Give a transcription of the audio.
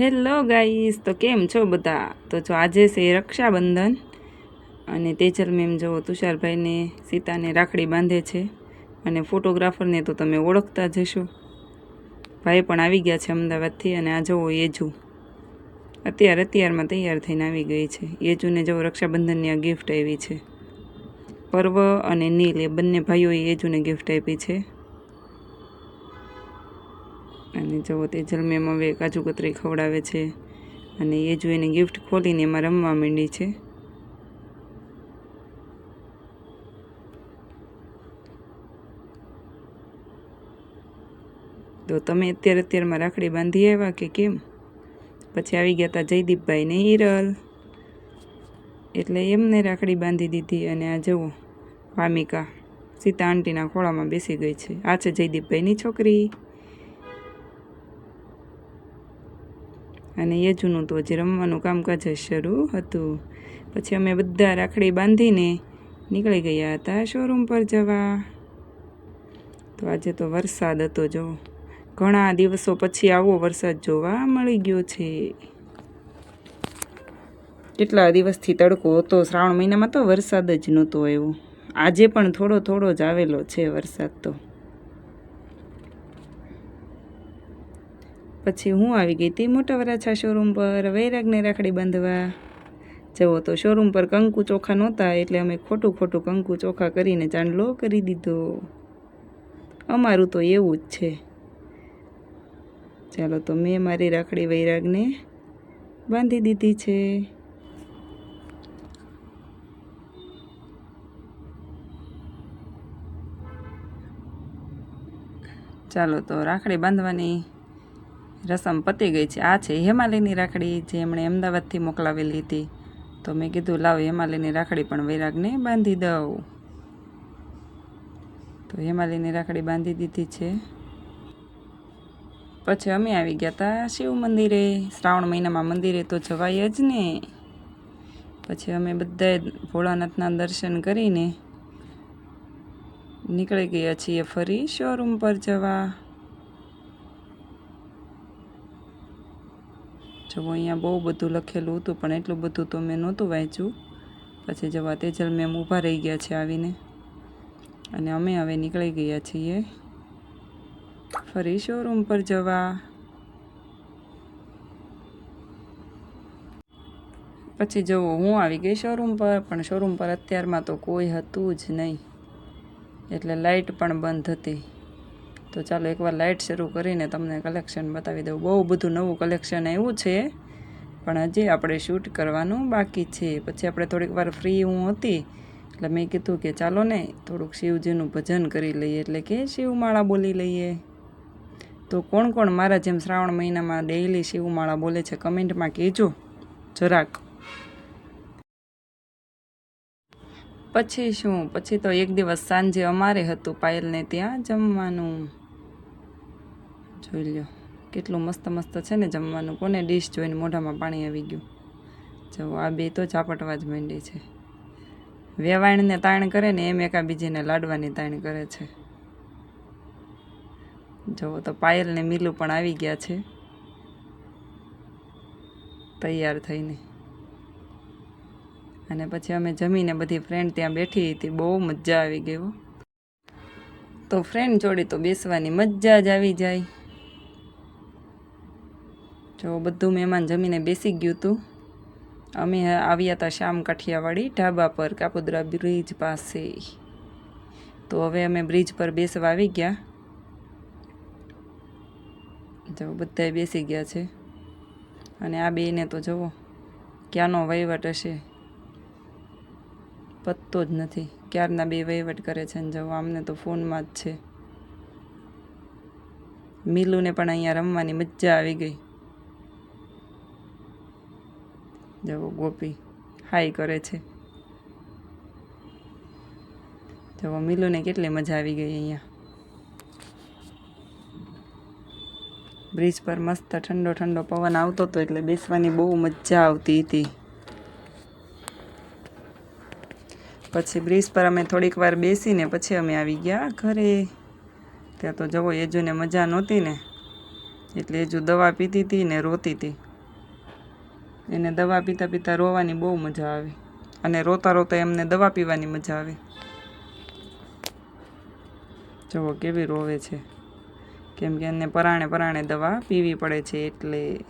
Hello guys, તો કેમ છો બધા? તો જો આજે છે રક્ષાબંધન અને તેજલ મેમ જો તુષારભાઈને સીતાને રાખડી બાંધે છે અને ફોટોગ્રાફરને તો તમે ઓળખતા જશો ભાઈ પણ આવી ગયા છે અમદાવાદથી અને આ જુઓ એજુ. અત્યારે, અત્યારમાં તૈયાર થઈને આવી ગઈ છે. એજુને જો રક્ષાબંધનની આ ગિફ્ટ આવી છે. પર્વ અને નીલ, એ બંને ભાઈઓએ એજુને ગિફ્ટ આપી છે. અને જવો તે મેમ હવે કાજુ કતરી ખવડાવે છે. અને એ જો એની ગિફ્ટ ખોલીને એમાં રમવા માંડી છે. તો તમે અત્યારે અત્યારમાં રાખડી બાંધી આવ્યા કે કેમ? પછી આવી ગયા હતા જયદીપભાઈ ને હિરલ. એટલે એમને રાખડી બાંધી દીધી અને આ જુઓ, વામિકા સીતા આંટીના ખોળામાં બેસી ગઈ છે. આ છે જયદીપભાઈની છોકરી. અને યજુનું તો હજી રમવાનું કામકાજ જ શરૂ હતું. પછી અમે બધા રાખડી બાંધીને નીકળી ગયા હતા શોરૂમ પર જવા. તો આજે તો વરસાદ હતો જો. ઘણા દિવસો પછી આવો વરસાદ જોવા મળી ગયો છે. કેટલા દિવસથી તડકો હતો. શ્રાવણ મહિનામાં તો વરસાદ જ નહોતો આવ્યો. આજે પણ થોડો થોડો જ આવેલો છે વરસાદ તો. પછી હું આવી ગઈ હતી મોટા વરાછા શોરૂમ પર, વૈરાગને રાખડી બાંધવા. જવો તો શોરૂમ પર કંકુ ચોખા નહોતા, એટલે અમે ખોટું ખોટું કંકુ ચોખા કરીને ચાંદલો કરી દીધો. અમારું તો એવું જ છે. ચાલો તો મેં મારી રાખડી વૈરાગને બાંધી દીધી છે. ચાલો તો રાખડી બાંધવાની રસમ પતી ગઈ છે. આ છે હેમાલયની રાખડી જે એમણે અમદાવાદથી મોકલાવેલી હતી. તો મેં કીધું, લાવ હેમાલયની રાખડી પણ વૈરાગને બાંધી દઉં. તો હેમાલયની રાખડી બાંધી દીધી છે. પછી અમે આવી ગયા હતા શિવ મંદિરે. શ્રાવણ મહિનામાં મંદિરે તો જવાય જ ને. પછી અમે બધાએ ભોળાનાથના દર્શન કરીને નીકળી ગયા છીએ ફરી શોરૂમ પર જવા. જો અહીંયા બહુ બધું લખેલું હતું, પણ એટલું બધું તો મેં નહોતું વાંચ્યું. પછી જવા તેજલ મેમ ઊભા રહી ગયા છે આવીને. અને અમે હવે નીકળી ગયા છીએ ફરી શોરૂમ પર જવા. પછી જુઓ, હું આવી ગઈ શોરૂમ પર, પણ શોરૂમ પર અત્યારમાં તો કોઈ હતું જ નહીં. એટલે લાઇટ પણ બંધ હતી. તો ચાલો એકવાર લાઇટ શરૂ કરીને તમને કલેક્શન બતાવી દઉં. બહુ બધું નવું કલેક્શન આવ્યું છે, પણ હજી આપણે શૂટ કરવાનું બાકી છે. પછી આપણે થોડીક વાર ફ્રી હું હતી, એટલે મેં કીધું કે ચાલો ને થોડુંક શિવજીનું ભજન કરી લઈએ, એટલે કે શિવમાળા બોલી લઈએ. તો કોણ કોણ મારા જેમ શ્રાવણ મહિનામાં ડેઈલી શિવમાળા બોલે છે કમેન્ટમાં કહેજો જરાક. પછી શું? પછી તો એક દિવસ સાંજે અમારે હતું પાયલને ત્યાં જમવાનું. જોઈ લ્યો, કેટલું મસ્ત મસ્ત છે ને જમવાનું. કોને ડીશ જોઈને મોઢામાં પાણી આવી ગયું. જો આ બે તો ચાપટવા જ માંડી છે. વેવાણને તાણ કરે ને એમ એકાબીજીને લાડવાની તાણ કરે છે. જુઓ, તો પાયલ ને મીલું પણ આવી ગયા છે. તૈયાર થઈને. અને પછી અમે જમીને બધી ફ્રેન્ડ ત્યાં બેઠી હતી. બહુ મજા આવી ગઈ તો ફ્રેન્ડ જોડે તો બેસવાની મજા જ આવી જાય. જો બધું મહેમાન જમીને બેસી ગયું હતું અમે આવ્યા હતા શ્યામ કાઠિયાવાડી ઢાબા પર, કાપુદ્રા બ્રિજ પાસે. તો હવે અમે બ્રિજ પર બેસવા આવી ગયા. જો બધાય બેસી ગયા છે. અને આ બેને તો જુઓ, ક્યાંનો વહીવટ હશે? પત્તો જ નથી. ક્યારના બે વહીવટ કરે છે ને જવું આમને તો ફોનમાં જ છે. મીલુને પણ અહીંયા રમવાની મજા આવી ગઈ. જવો ગોપી હાઈ કરે છે. જવો મીલુને કેટલી મજા આવી ગઈ અહીંયા. બ્રિજ પર મસ્ત ઠંડો ઠંડો પવન આવતો હતો એટલે બેસવાની બહુ મજા આવતી હતી. પછી બ્રિજ પર અમે થોડીક વાર બેસીને પછી અમે આવી ગયા ઘરે. ત્યાં તો જવો એજુને મજા નહોતી ને. એટલે હજુ દવા પીતી હતી ને રોતી હતી. એને દવા પીતા પીતા રોવાની બહુ મજા આવે. અને રોતા રોતા એમને દવા પીવાની મજા આવે. જુઓ કેવી રોવે છે. કેમ કે એને પરાણે પરાણે દવા પીવી પડે છે એટલે